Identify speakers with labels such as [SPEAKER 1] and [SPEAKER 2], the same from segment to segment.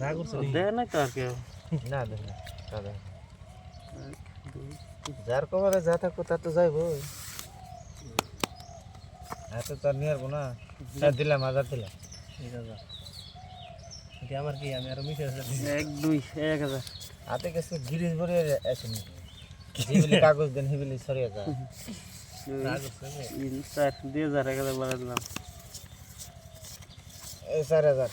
[SPEAKER 1] রাগ করছে নি?
[SPEAKER 2] দেয় না তো আর কেউ
[SPEAKER 3] না দেখ না দাদা যার কবরে যা থাকবো তার তো যাইবই এত তো আর নিয়ে আসবো না হ্যাঁ, দিলাম হাজার দিলাম
[SPEAKER 1] ঠিক আছে এটা আমার কি আমি আরো মিশে আছে
[SPEAKER 2] এক দুই এক হাজার
[SPEAKER 3] হাতে গেছে গিরিশ ভরে আসেনি যেগুলি কাগজ দেন সেগুলি সরিয়ে যায়
[SPEAKER 1] রাগ করছে রে।
[SPEAKER 2] তিন চার দুই হাজার এক হাজার বাড়া দিলাম
[SPEAKER 3] এই চার হাজার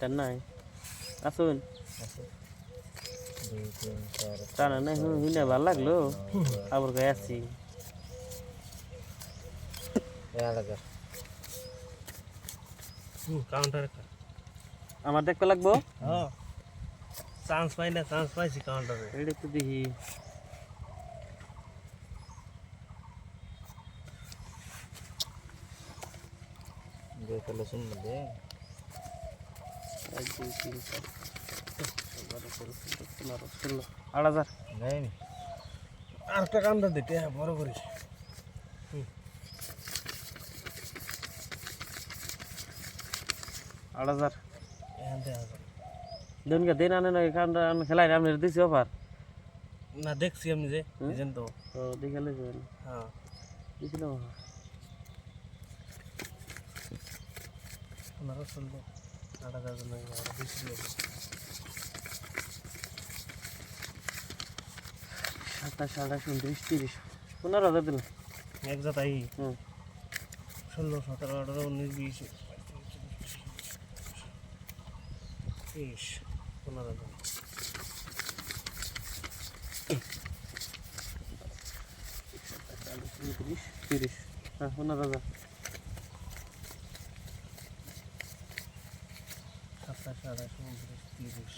[SPEAKER 2] টান নাই আসুন টানা নাই হুম হিনে ভালো লাগল আবার গায়ে আসছি
[SPEAKER 1] কাউন্টার
[SPEAKER 2] আমার দেখতে লাগবো
[SPEAKER 1] হ্যাঁ চান্স পাই না চান্স পাইছি কাউন্টারে
[SPEAKER 2] এটা একটু দেখি
[SPEAKER 3] তাহলে শুনব দে
[SPEAKER 1] হ্যাঁ
[SPEAKER 2] দিন আনে না এখান খেলাই আপনি দিছি অফার
[SPEAKER 1] না দেখছি আমি যে
[SPEAKER 2] হুম?
[SPEAKER 1] তো
[SPEAKER 2] দেখালে যাবেন
[SPEAKER 1] হ্যাঁ ষোলো হাজার জন্য বেশি।
[SPEAKER 2] সাতাশ আঠাশ উনত্রিশ তিরিশ। পনেরো হাজার দিলাম।
[SPEAKER 1] এক জাতাই।
[SPEAKER 2] হুম।
[SPEAKER 1] ষোলো সতেরো আঠারো উনিশ বিশ তেইশ পনেরো হাজার।
[SPEAKER 2] উনত্রিশ তিরিশ। হ্যাঁ পনেরো হাজার।
[SPEAKER 1] সাতাশ আঠাশ উনত্রিশ তিরিশ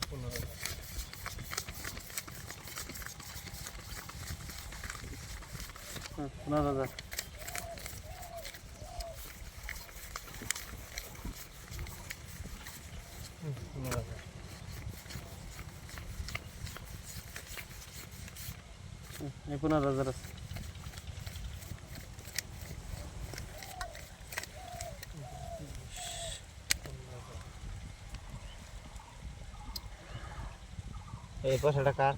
[SPEAKER 1] পনেরো হাজার
[SPEAKER 2] হ্যাঁ পনেরো হাজার
[SPEAKER 1] হুম, পনেরো হাজার
[SPEAKER 2] হুম, এই পনেরো হাজার আছে
[SPEAKER 3] এই পয়সাটা কার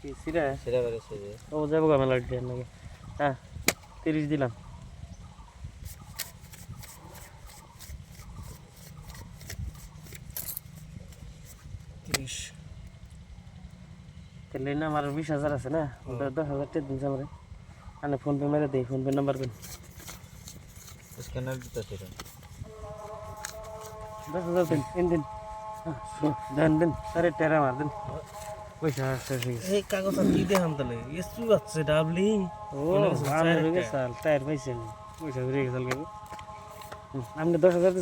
[SPEAKER 2] কি সিরা
[SPEAKER 3] সেটা বেড়েছে যে
[SPEAKER 2] ও যাবো গা মেলা দিয়ে নাকি হ্যাঁ তিরিশ দিলাম
[SPEAKER 1] তিরিশ
[SPEAKER 2] তাহলে না আমার বিশ হাজার আছে না ওটা দশ হাজার টাকা দিন আমার আনে ফোন পে মেরে দিই PhonePe number pen
[SPEAKER 3] scanner দিতে সেটা
[SPEAKER 2] দশ হাজার দিন তিন দিন হ্যাঁ, দেন দেন সাড়ে টেরা মার দেন। পয়সা আসছে
[SPEAKER 1] এই কাগজ আর কি দেখাম তাহলে এসু আছে ডাবলি।
[SPEAKER 2] ও
[SPEAKER 1] মনে
[SPEAKER 2] ভালো হয়ে। গেছে টায়ার পাইছেন পয়সা ঘুরে গেছে আপনি দশ হাজার